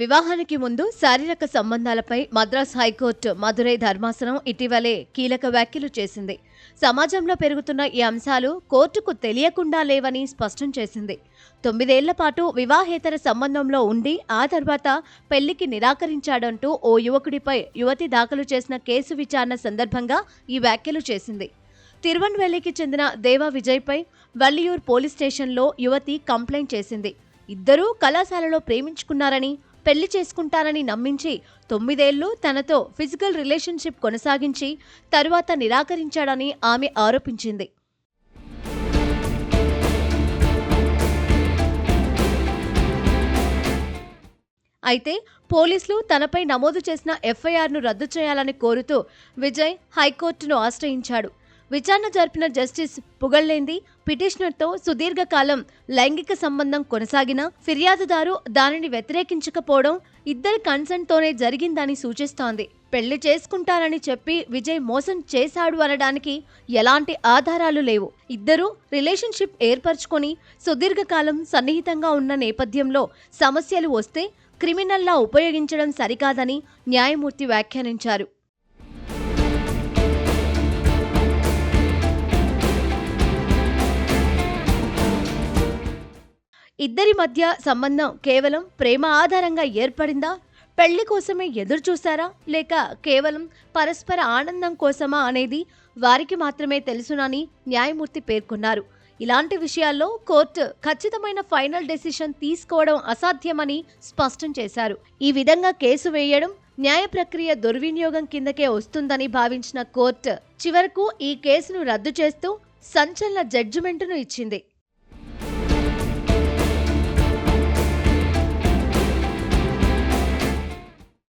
వివాహానికి ముందు శారీరక సంబంధాలపై మద్రాస్ హైకోర్టు మదురై ధర్మాసనం ఇటీవలే కీలక వ్యాఖ్యలు చేసింది. సమాజంలో పెరుగుతున్న ఈ అంశాలు కోర్టుకు తెలియకుండా లేవని స్పష్టం చేసింది. తొమ్మిదేళ్ళ పాటు వివాహేతర సంబంధంలో ఉండి ఆ తర్వాత పెళ్ళికి నిరాకరించాడంటూ ఓ యువకుడిపై యువతి దాఖలు చేసిన కేసు విచారణ సందర్భంగా ఈ వ్యాఖ్యలు చేసింది. తిరువన్వెల్లికి చెందిన దేవా విజయ్పై వల్లియూర్ పోలీస్ స్టేషన్లో యువతి కంప్లైంట్ చేసింది. ఇద్దరూ కళాశాలలో ప్రేమించుకున్నారని పెళ్ళి చేసుకుంటారని నమ్మించి తొమ్మిదేళ్ళు తనతో ఫిజికల్ రిలేషన్షిప్ కొనసాగించి తరువాత నిరాకరించాడని ఆమె ఆరోపించింది. అయితే పోలీసులు తనపై నమోదు చేసిన ఎఫ్ఐఆర్ను రద్దు చేయాలని కోరుతూ విజయ్ హైకోర్టును ఆశ్రయించాడు. విచారణ జరిపిన జస్టిస్ పుగళ్ళేంది పిటిషనర్తో సుదీర్ఘకాలం లైంగిక సంబంధం కొనసాగిన ఫిర్యాదుదారు దానిని వ్యతిరేకించకపోవడం ఇద్దరి కన్సెంట్తోనే జరిగిందని సూచిస్తోంది. పెళ్ళి చేసుకుంటానని చెప్పి విజయ్ మోసం చేశాడు అనడానికి ఎలాంటి ఆధారాలు లేవు. ఇద్దరూ రిలేషన్షిప్ ఏర్పరచుకొని సుదీర్ఘకాలం సన్నిహితంగా ఉన్న నేపథ్యంలో సమస్యలు వస్తే క్రిమినల్లా ఉపయోగించడం సరికాదని న్యాయమూర్తి వ్యాఖ్యానించారు. ఇద్దరి మధ్య సంబంధం కేవలం ప్రేమ ఆధారంగా ఏర్పడిందా? పెళ్ళి కోసమే ఎదురు చూశారా? లేక కేవలం పరస్పర ఆనందం కోసమా అనేది వారికి మాత్రమే తెలుసునని న్యాయమూర్తి పేర్కొన్నారు. ఇలాంటి విషయాల్లో కోర్టు ఖచ్చితమైన ఫైనల్ డెసిషన్ తీసుకోవడం అసాధ్యమని స్పష్టం చేశారు. ఈ విధంగా కేసు వేయడం న్యాయ ప్రక్రియ దుర్వినియోగం కిందకే వస్తుందని భావించిన కోర్టు చివరకు ఈ కేసును రద్దు చేస్తూ సంచలన జడ్జిమెంటును ఇచ్చింది.